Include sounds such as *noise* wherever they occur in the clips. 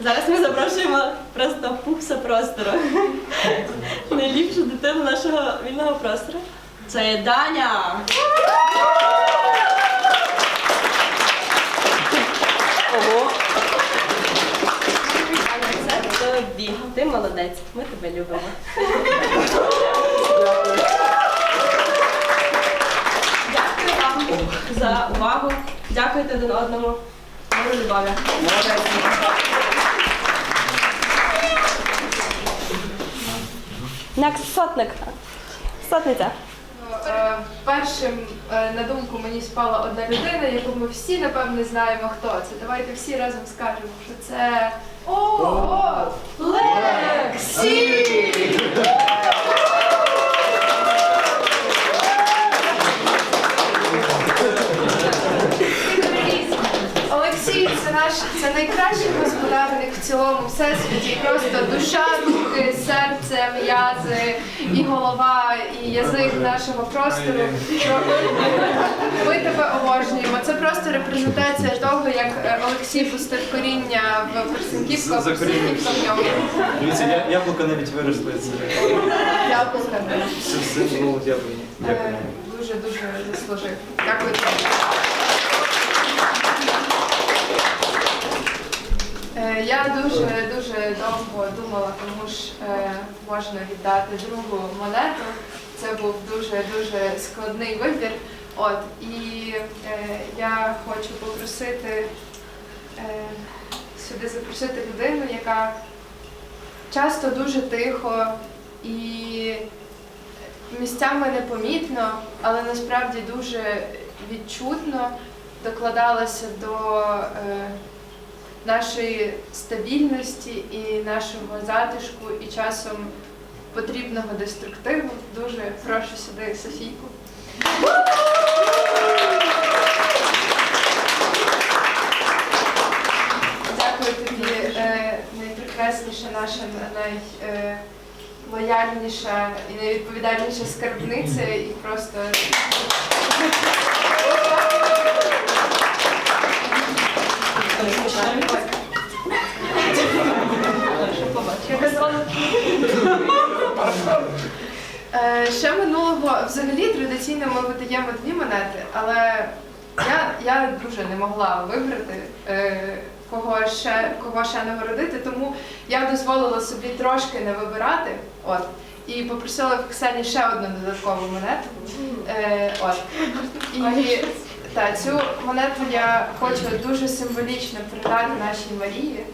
Зараз ми запрошуємо просто пупса простору. Найліпшу дитину нашого вільного простору. Це є Даня. Ого. Даня, це тобі. Ти молодець. Ми тебе любимо. Дякую вам за увагу. Дякуйте один одному. Миру любові. Next сотник. Сотниця. Е, Першим е, на думку мені спала одна людина, яку ми всі напевне знаємо хто це. Давайте всі разом скажемо, що це О! Лексі! Наш це найкращий господарник в цілому всесвіті. Просто душа, руки, серце, м'язи, і голова, і язик нашого простору. Ми тебе обожнюємо. Це просто репрезентація того, як Олексій пустив коріння в Персинківську, а Персинківка в ньому. Дивіться, я- яблука навіть виросли. Це Дякую. все. Дякую. Дуже дуже заслужив. Дякую. Я дуже дуже довго думала, кому ж е, можна віддати другу монету. Це був дуже дуже складний вибір. От і е, я хочу попросити е, сюди запросити людину, яка часто дуже тихо і місцями непомітно, але насправді дуже відчутно докладалася до е, нашої стабільності і нашого затишку, і часом потрібного деструктиву. Дуже прошу сюди Софійку. Дякую тобі, е, найпрекрасніша наша, найлояльніша і найвідповідальніша скарбниця, і просто Ще минулого взагалі традиційно ми видаємо дві монети, але я, я дуже не могла вибрати, е, кого ще, кого ще нагородити, тому я дозволила собі трошки не вибирати. От. І попросила в Ксені ще одну додаткову монету. Е, от. І та, цю монету я хочу дуже символічно передати нашій Марії.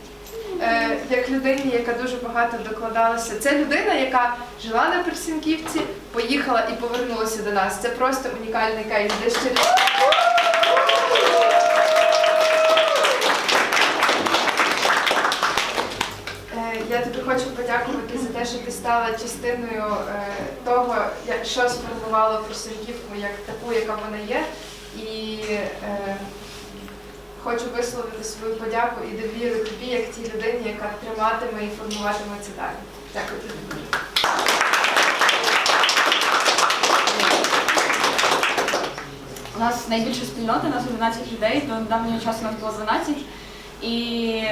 Е, як людині, яка дуже багато докладалася. Це людина, яка жила на Персінківці, поїхала і повернулася до нас. Це просто унікальний кейс. Де ще Е, Я тобі хочу подякувати за те, що ти стала частиною е, того, що сформувало Персінківку як таку, яка вона є. І хочу висловити свою подяку і довіру тобі, як тій людині, яка триматиме і формуватиме це далі. Дякую тобі. У нас найбільша спільнота, у нас 11 людей, до недавнього часу у нас було 12. І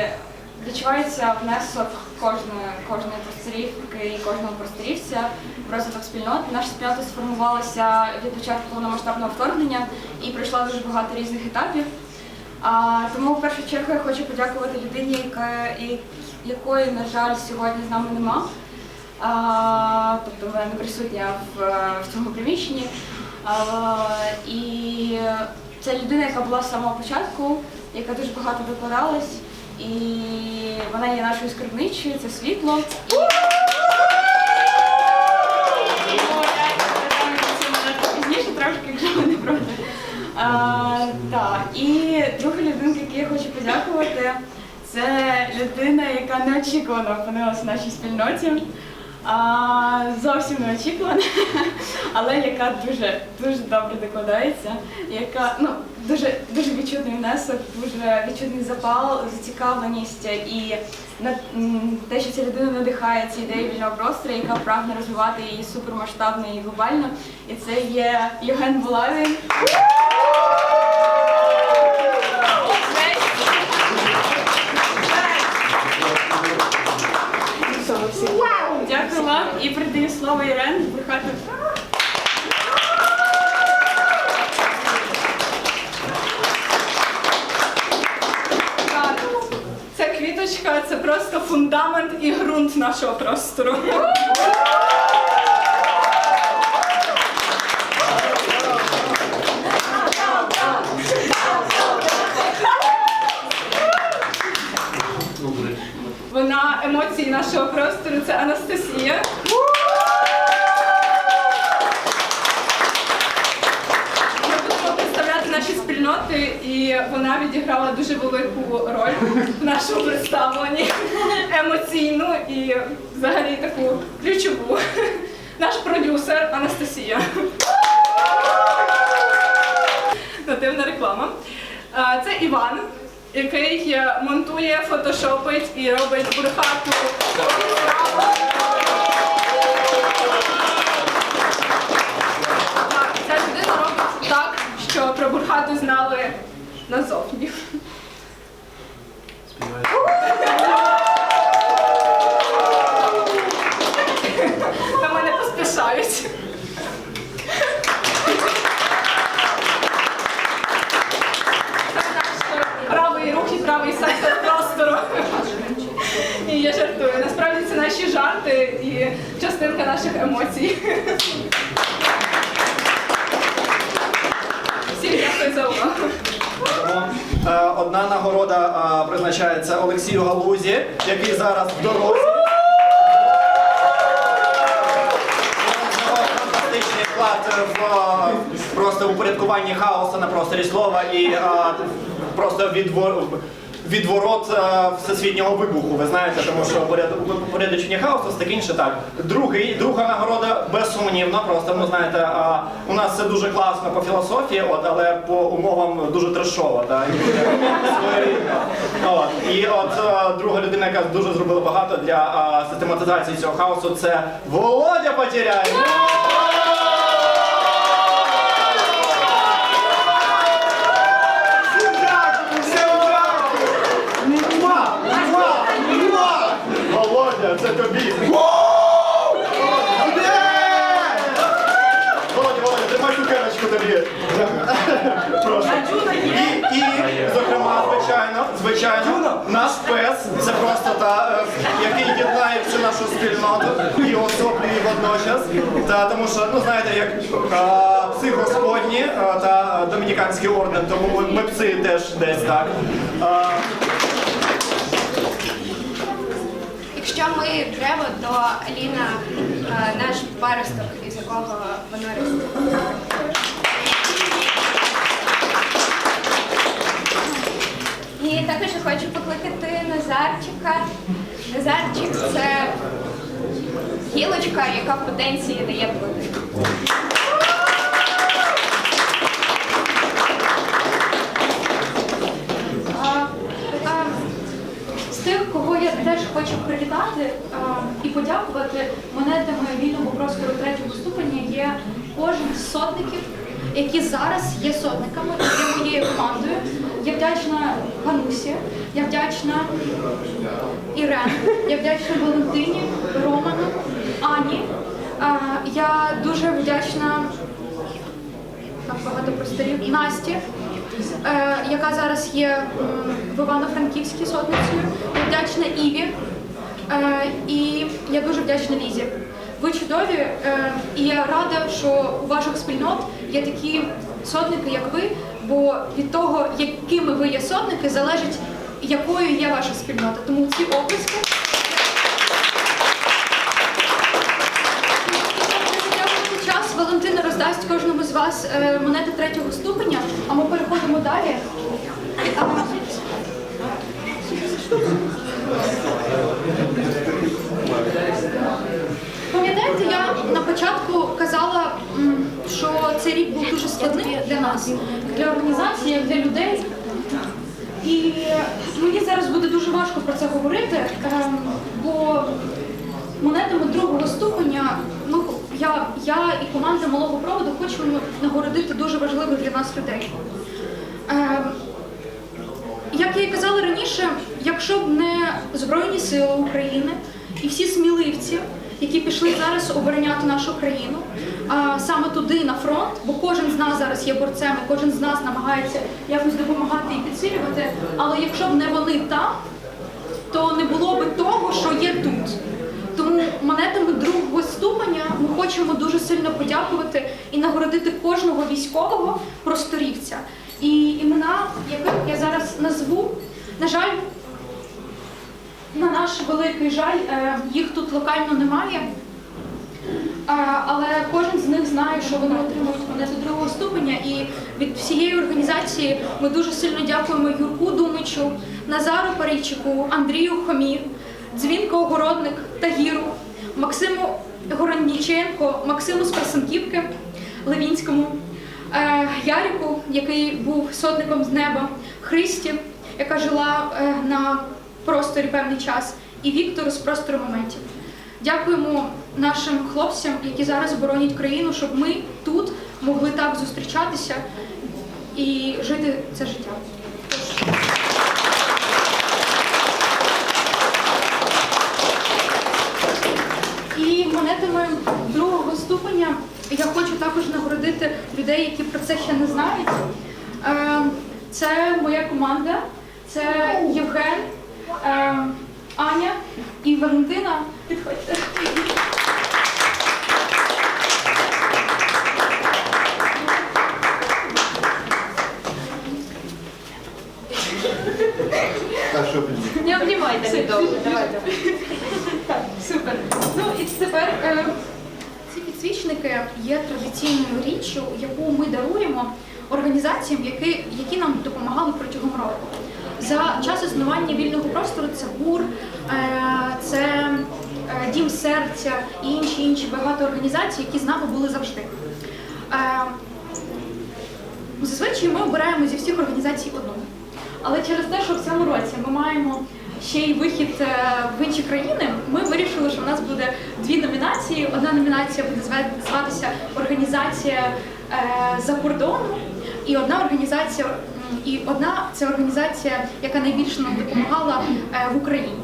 відчувається внесок кожної, кожної просторівки і кожного просторівця в розвиток спільноти. Наша спільнота сформувалася від початку повномасштабного вторгнення і пройшла дуже багато різних етапів. А, тому в першу чергу я хочу подякувати людині, яка, якої, на жаль, сьогодні з нами нема. А, тобто вона не присутня в, в цьому приміщенні. А, і це людина, яка була з самого початку, яка дуже багато докладалась, і вона є нашою скарбничою, це світло. Пізніше трошки, якщо ви не проти. Так, і друга людинка, яку я хочу подякувати, це людина, яка неочікувано опинилася в нашій спільноті. А, зовсім неочікувано, *laughs* але яка дуже дуже добре докладається, яка ну дуже дуже відчутний внесок, дуже відчутний запал, зацікавленість і на те, що ця людина надихає ці ідеї вільного простору, яка прагне розвивати її супермасштабно і глобально. І це є Євген Булавін. Слово Ірен Бурхати. Ця квіточка це просто фундамент і ґрунт нашого простору. Вона емоції нашого простору це Анастасія. Ми будемо представляти наші спільноти, і вона відіграла дуже велику роль в нашому представленні *laughs* емоційну і взагалі таку ключову. Наш продюсер Анастасія. Нативна реклама. Це Іван, який монтує, фотошопить і робить бурхату. Так, Ця людина робить так, що про бурхату знали назовні. На мене поспішають. Правий рух і правий сектор простору. І я жартую. Насправді це наші жарти і частинка наших емоцій. Всім дякую за увагу. Тому, е, Одна нагорода е, призначається Олексію Галузі, який зараз в дорозі. Фантастичний вклад в просто упорядкуванні хаосу на просторі слова і е, просто відвор... відворот е, всесвітнього вибуху. Ви знаєте, тому що упорядочення хаосу це таке інше так. Другий, друга нагорода безсумнівно, просто ну знаєте, е, у нас це дуже класно по філософії, от, але по умовам дуже трешово. Так? І. От. Е, друга людина, яка дуже зробила багато для е, систематизації цього хаосу, це Володя Потеряй. Всім дякую, всім дякую. Муа, муа, муа. Володя, це тобі. Володя, Володя, тримай цукерочку тобі. Прошу. І, і, зокрема, звичайно, наш пес це просто та, е, який єднає всю нашу спільноту і особлює водночас. Та, тому що, ну знаєте, як е, пси господні е, та домініканський орден, тому ми, ми пси теж десь так. Е, Якщо ми дерево, то Аліна наш паросток, із якого воно росте. І також я хочу покликати Назарчика. Назарчик це гілочка, яка в потенції дає плоди. З тих, кого я теж хочу привітати а, і подякувати, монетами вільного простору третього ступеня є кожен з сотників, які зараз є сотниками, є моєю командою. Я вдячна Ганусі, я вдячна Ірен, я вдячна Валентині, Роману, Ані. Я дуже вдячна багато просторів Насті, е, яка зараз є в Івано-Франківській сотницею. Я вдячна Іві е, і я дуже вдячна Лізі. Ви чудові, е, і я рада, що у ваших спільнот є такі сотники, як ви, бо від того, якими ви є сотники, залежить, якою є ваша спільнота. Тому ці оплески. Час Валентина роздасть кожному з вас е, монети третього ступеня, а ми переходимо далі. Пам'ятаєте, я на початку казала, що цей рік був дуже складний для нас, для організації, для людей. І мені зараз буде дуже важко про це говорити, ем, бо монетами другого ступеня ми, я, я і команда малого проводу хочемо нагородити дуже важливих для нас людей. Ем, як я і казала раніше, якщо б не Збройні Сили України і всі сміливці, які пішли зараз обороняти нашу країну, саме туди на фронт, бо кожен з нас зараз є борцем, кожен з нас намагається якось допомагати і підсилювати. Але якщо б не вони там, то не було би того, що є тут. Тому монетами другого ступеня ми хочемо дуже сильно подякувати і нагородити кожного військового просторівця. І імена, яких я зараз назву, на жаль, на наш великий жаль, е, їх тут локально немає. Але кожен з них знає, що вони отримують монету другого ступеня. І від всієї організації ми дуже сильно дякуємо Юрку Думичу, Назару Парійчику, Андрію Хомі, Дзвінко Огородник Тагіру, Максиму Гороніченко, Максиму з Красанківки, Левінському, е, Ярику, який був сотником з неба, Христі, яка жила е, на просторі певний час, і Віктору з простору моментів. Дякуємо нашим хлопцям, які зараз боронять країну, щоб ми тут могли так зустрічатися і жити це життя. І монетами другого ступеня я хочу також нагородити людей, які про це ще не знають. Е, Це моя команда, це Євген, е, Аня і Валентина. Підходьте. Не обнімайте недовго, давайте. Так, супер. Ну і тепер е, ці підсвічники є традиційною річчю, яку ми даруємо організаціям, які, які нам допомагали протягом року. За час існування вільного простору це ГУР, е, це е, Дім серця і інші інші багато організацій, які з нами були завжди. Е, Зазвичай ми обираємо зі всіх організацій одну. Але через те, що в цьому році ми маємо ще й вихід е, в інші країни, ми вирішили, що в нас буде дві номінації. Одна номінація буде зватися Організація е, за кордону, і одна організація, і одна це організація, яка найбільше нам допомагала е, в Україні.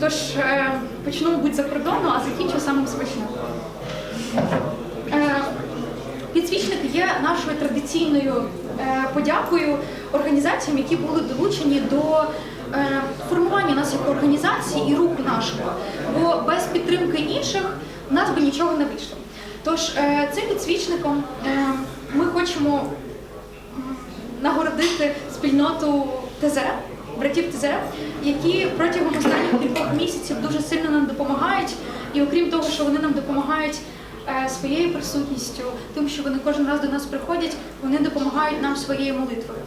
Тож почну, мабуть, за кордону, а закінчу самим смачним. Е, Підсвічник є нашою традиційною подякою організаціям, які були долучені до е, формування нас як організації і руху нашого. Бо без підтримки інших в нас би нічого не вийшло. Тож е, цим підсвічником е, ми хочемо нагородити спільноту ТЗ, братів ТЗ, які протягом останніх кількох місяців дуже сильно нам допомагають. І окрім того, що вони нам допомагають своєю присутністю, тим, що вони кожен раз до нас приходять, вони допомагають нам своєю молитвою.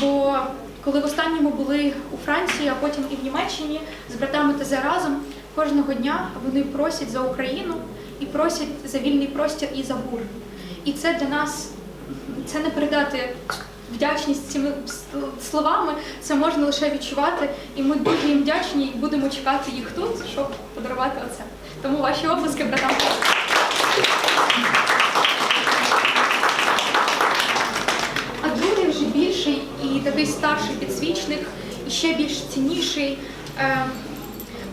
Бо коли в останньому були у Франції, а потім і в Німеччині з братами ТЗ разом, кожного дня вони просять за Україну і просять за вільний простір і за бур. І це для нас це не передати вдячність цими словами, це можна лише відчувати. І ми дуже їм вдячні і будемо чекати їх тут, щоб подарувати оце. Тому ваші обласки, братам. А другий вже більший і такий старший підсвічник, і ще більш цінніший. Е,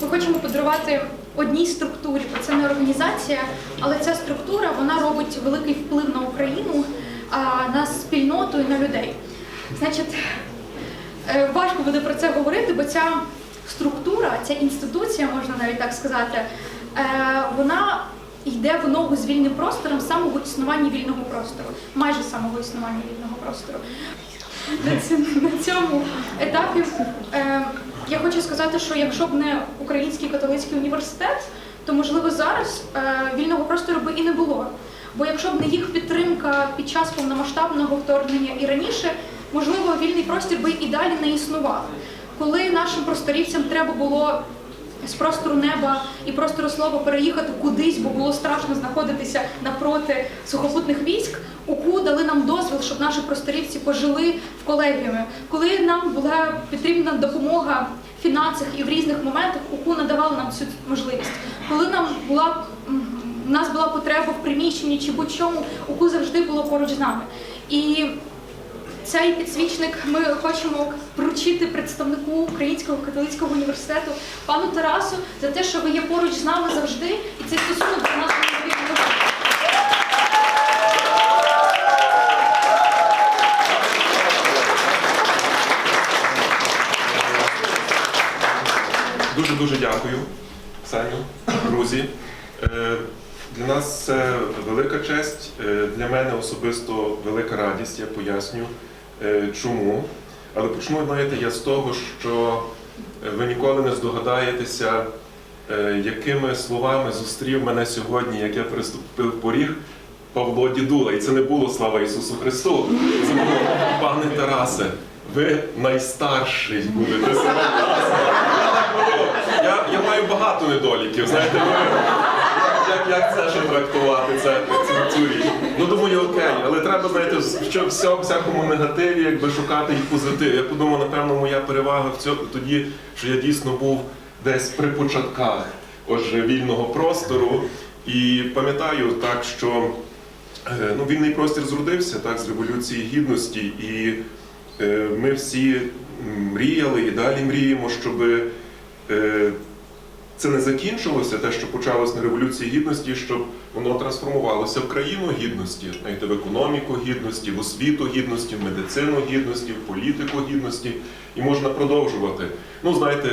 Ми хочемо подарувати одній структурі, бо це не організація, але ця структура вона робить великий вплив на Україну, на спільноту і на людей. Значить, е, важко буде про це говорити, бо ця структура, ця інституція, можна навіть так сказати, е, вона йде в ногу з вільним простором самого існування вільного простору, майже самого існування вільного простору. На цьому етапі е, я хочу сказати, що якщо б не Український католицький університет, то можливо зараз е, вільного простору би і не було. Бо якщо б не їх підтримка під час повномасштабного вторгнення і раніше, можливо, вільний простір би і далі не існував. Коли нашим просторівцям треба було з простору неба і простору слова переїхати кудись, бо було страшно знаходитися напроти сухопутних військ. УКУ дали нам дозвіл, щоб наші просторівці пожили в колегіумі. Коли нам була потрібна допомога в фінансах і в різних моментах, УКУ надавало нам цю можливість. Коли нам була у нас була потреба в приміщенні чи будь-чому, УКУ завжди було поруч з нами. І цей підсвічник ми хочемо вручити представнику Українського католицького університету пану Тарасу за те, що ви є поруч з нами завжди, і цей стосунок до нас неймовірно важливий. Дуже дуже дякую, Саню, друзі. Е, Для нас це велика честь, е, для мене особисто велика радість, я поясню е, чому. Але почну, знаєте, я з того, що е, ви ніколи не здогадаєтеся, е, якими словами зустрів мене сьогодні, як я переступив поріг Павло Дідула. І це не було слава Ісусу Христу. Це було пане Тарасе. Ви найстарший будете серед нас. Я, я маю багато недоліків, знаєте, ви, як, це ще трактувати, це, цю, річ. Ну думаю, окей, але треба, знаєте, що в всякому негативі, якби шукати і позитив. Я подумав, напевно, моя перевага в цьому тоді, що я дійсно був десь при початках отже, вільного простору. І пам'ятаю так, що е, ну, вільний простір зродився так, з Революції Гідності, і е, ми всі мріяли і далі мріємо, щоб е, це не закінчилося, те, що почалось на Революції Гідності, щоб воно трансформувалося в країну гідності, знаєте, в економіку гідності, в освіту гідності, в медицину гідності, в політику гідності, і можна продовжувати. Ну, знаєте,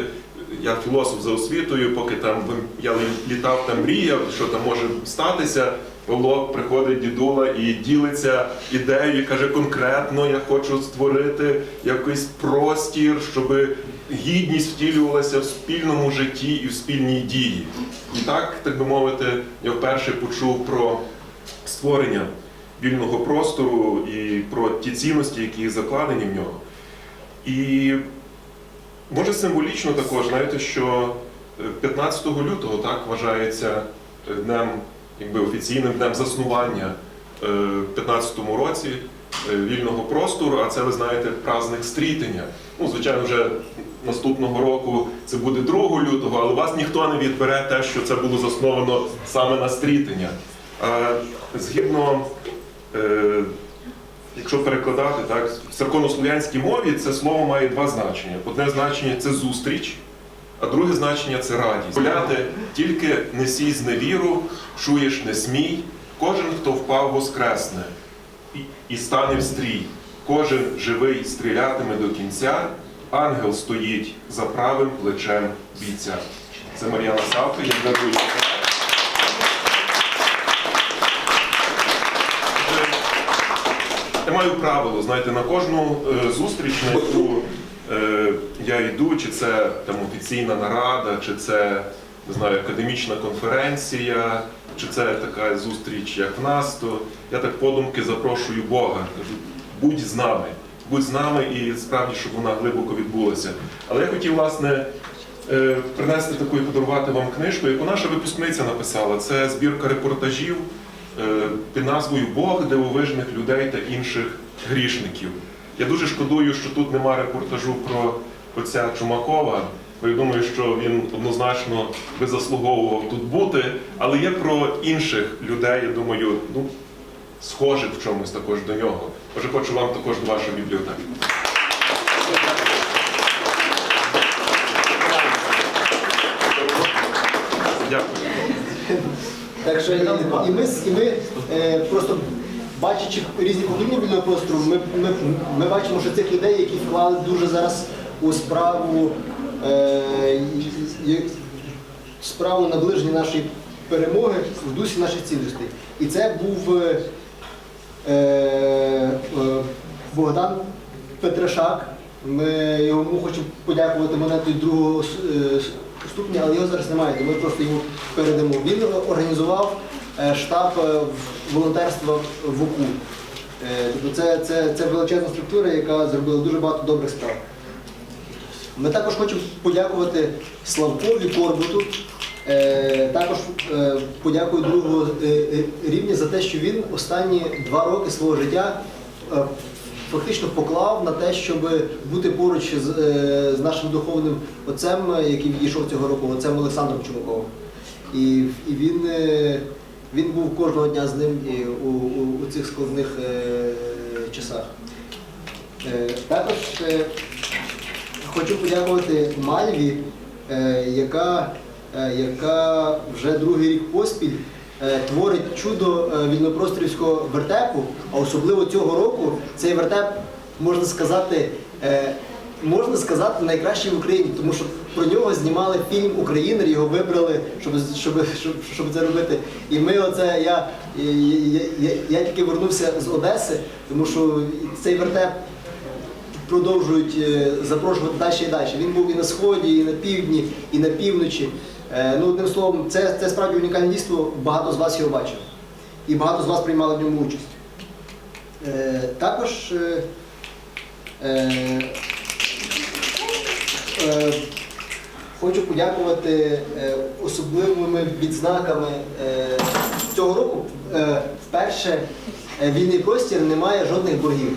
я філософ за освітою, поки там я літав там мріяв, що там може статися. Павло приходить дідула і ділиться ідеєю, каже конкретно, я хочу створити якийсь простір, щоб гідність втілювалася в спільному житті і в спільній дії. І так, так би мовити, я вперше почув про створення вільного простору і про ті цінності, які закладені в нього. І може символічно також, знаєте, що е, 15 лютого так вважається е, днем, якби офіційним днем заснування е, в 15-му році е, вільного простору, а це ви знаєте праздник стрітення. Ну, звичайно, вже наступного року це буде 2 лютого, але вас ніхто не відбере те, що це було засновано саме на стрітення. Згідно, е, якщо перекладати так, в церковнослов'янській мові це слово має два значення. Одне значення це зустріч, а друге значення це радість. Гуляти тільки не сій з невіру, чуєш не смій, кожен, хто впав, воскресне і стане в стрій. Кожен живий стрілятиме до кінця, ангел стоїть за правим плечем бійця. Це Мар'яна Савка, я дарую. Я маю правило, знаєте, на кожну е, зустріч, на яку е, я йду, чи це там офіційна нарада, чи це не знаю, академічна конференція, чи це така зустріч, як в нас, то я так подумки запрошую Бога. Кажу, будь з нами, будь з нами і справді, щоб вона глибоко відбулася. Але я хотів, власне, е, принести таку і подарувати вам книжку, яку наша випускниця написала. Це збірка репортажів е, під назвою Бог дивовижних людей та інших грішників. Я дуже шкодую, що тут нема репортажу про отця Чумакова, бо я думаю, що він однозначно би заслуговував тут бути, але є про інших людей, я думаю, ну, схожих в чомусь також до нього. Отже, хочу вам також до вашої бібліотеки. Дякую. Так що і, і ми, і ми е, просто бачачи різні покоління вільного простору, ми, ми, ми бачимо, що цих людей, які вклали дуже зараз у справу, е, і- справу наближення нашої перемоги в дусі наших цінностей. І це був е, Богдан Петрашак. Ми йому хочемо подякувати монетою другого е, ступеня, але його зараз немає, ми просто йому передамо. Він організував е, штаб е, волонтерства в УКУ. Е, Тобто це, це, це величезна структура, яка зробила дуже багато добрих справ. Ми також хочемо подякувати Славкові Корбуту, е, також е, подякую другого е, е, рівня за те, що він останні два роки свого життя е, фактично поклав на те, щоб бути поруч з, е, з нашим духовним отцем, е, який відійшов цього року, отцем Олександром Чумаковим. І, і він, е, він був кожного дня з ним у, у, у цих складних е, часах. Е, Також е, хочу подякувати Мальві, е, яка, е, яка вже другий рік поспіль е, творить чудо е, вільнопросторівського вертепу, а особливо цього року цей вертеп, можна сказати, е, можна сказати, найкращий в Україні, тому що про нього знімали фільм Українер, його вибрали, щоб, щоб, щоб, щоб це робити. І ми оце, я, я, я, я тільки вернувся з Одеси, тому що цей вертеп продовжують е, запрошувати далі і далі. Він був і на сході, і на півдні, і на півночі. Е, Ну, одним словом, це, це справді унікальне дійство, багато з вас його бачив. І багато з вас приймали в ньому участь. Е, Також е, е, е, хочу подякувати е, особливими відзнаками цього року. Вперше вільний простір не має жодних боргів.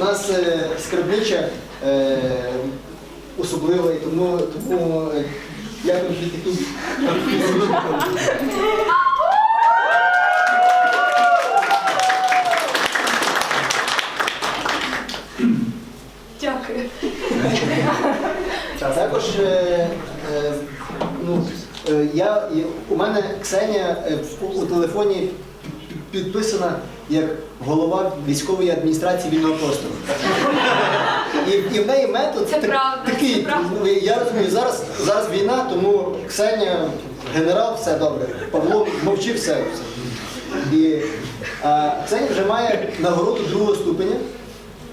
Е, нас, е, скарбнича е, особлива, і тому, тому е, дякую за. Дякую. Також е, е, ну, е, я, я- у мене Ксенія е, у телефоні підписана як голова військової адміністрації вільного простору. І, і в неї метод Це так- правда, такий. це правда. ну, Я розумію, зараз, зараз війна, тому Ксенія, генерал, все добре. Павло мовчи, все. все. І а, Ксенія вже має нагороду другого ступеня.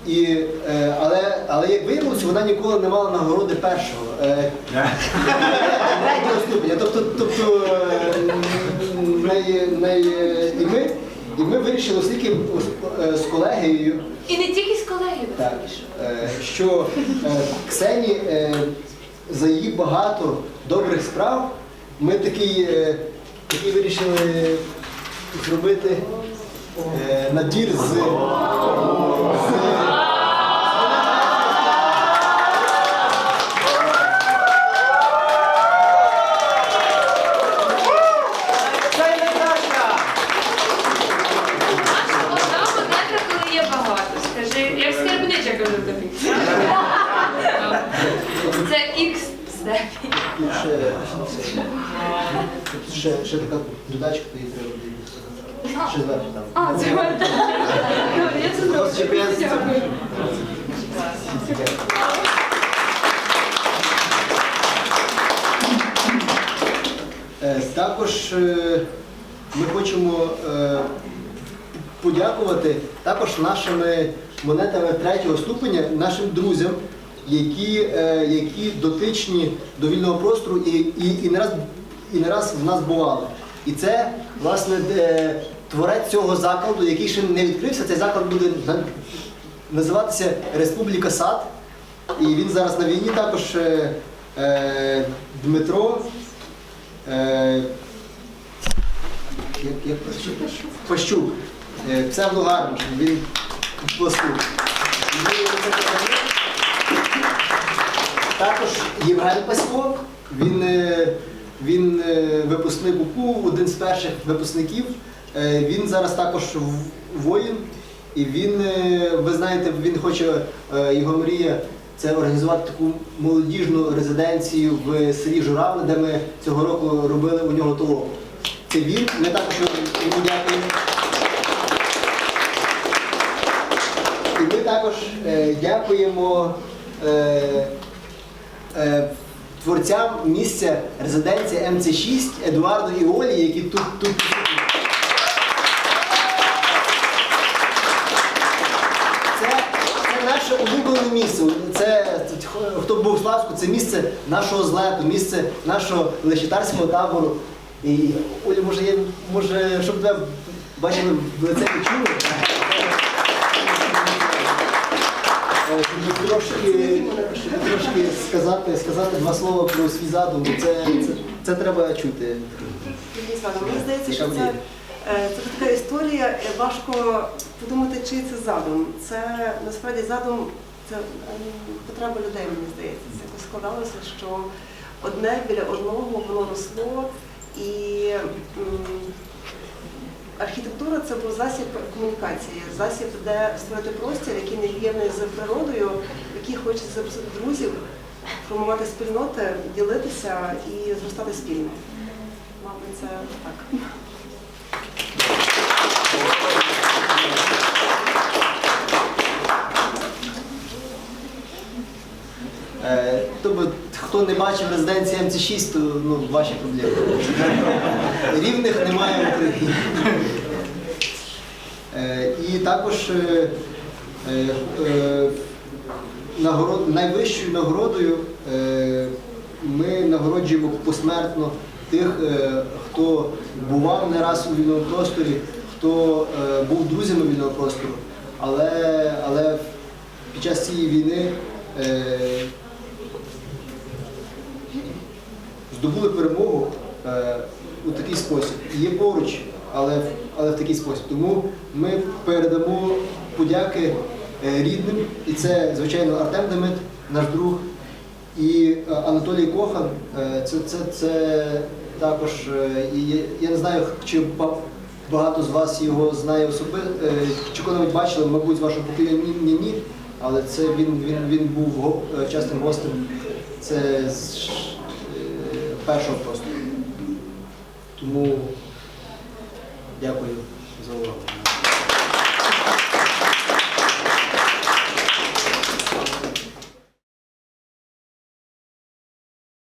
І, е, але, але як виявилося, вона ніколи не мала нагороди першого. Е, третього ступеня. Тобто, тобто е, і, ми, і ми вирішили, оскільки е, з колегією, І не тільки з колегією, так, е, що е, Ксені за її багато добрих справ, ми такий, такий вирішили зробити надір з. з Це найкраща! Одна монета, коли є багато. Скажи, як скарбнича кажу тобі. Це ікс степінь. Ще, ще, ще така додачка, то її треба буде. Ще там. А, це мене. Добре, я це зроблю. Дякую. Е, Також е, ми хочемо е, подякувати також нашими монетами третього ступеня, нашим друзям, які, е, які дотичні до вільного простору і, і, і, не раз, і не раз в нас бували. І це, власне, творець цього закладу, який ще не відкрився. Цей заклад буде називатися Республіка Сад. І він зараз на війні також е, е, Дмитро. Е, як, як Пащук? Пащук. Е, Псевдо гарно, він в Також Євген Пасько, він, е, він е, випускник УКУ, один з перших випускників. Е, Він зараз також воїн. І він, ви знаєте, він хоче, його мрія це організувати таку молодіжну резиденцію в селі Журавли, де ми цього року робили у нього толоку. Це він, ми також йому дякуємо. І ми також дякуємо творцям місця резиденції МЦ6 Едуарду і Олі, які тут, тут. Це, це наше улюблене місце. Це хто був у Славську, це місце нашого злету, місце нашого лещитарського табору. І Оля, може, є, може, щоб тебе бачили в лице і чули. Е, Трошки, щоб трошки сказати, сказати два слова про свій задум. Це, це, це треба чути. Мені здається, що це, е, це така історія, е, важко подумати, чий це задум. Це насправді задум, це потреба людей, мені здається. Це якось складалося, що одне біля одного воно росло і архітектура це був засіб комунікації, засіб, де створити простір, який не єднаний з природою, який хоче запросити друзів, формувати спільноти, ділитися і зростати спільно. Мабуть, це так. Е, Тобто, хто не бачив резиденції МЦ6, то ну, ваші проблеми. Рівних немає в Україні. Е, І також е, е, найвищою нагородою ми нагороджуємо посмертно тих, хто бував не раз у вільному просторі, хто був друзями вільного простору, але, але під час цієї війни здобули перемогу у такий спосіб. Є поруч, але, але в такий спосіб. Тому ми передамо подяки е, рідним, і це, звичайно, Артем Демит, наш друг, і е, Анатолій Кохан. Е, це, це, це також, і я- не знаю, чи багато з вас його знає особисто, чи коли-небудь бачили, мабуть, з вашого покоління ні, ні. Але це він, він, він був частим гостем. Це з першого просто. Тому дякую за увагу.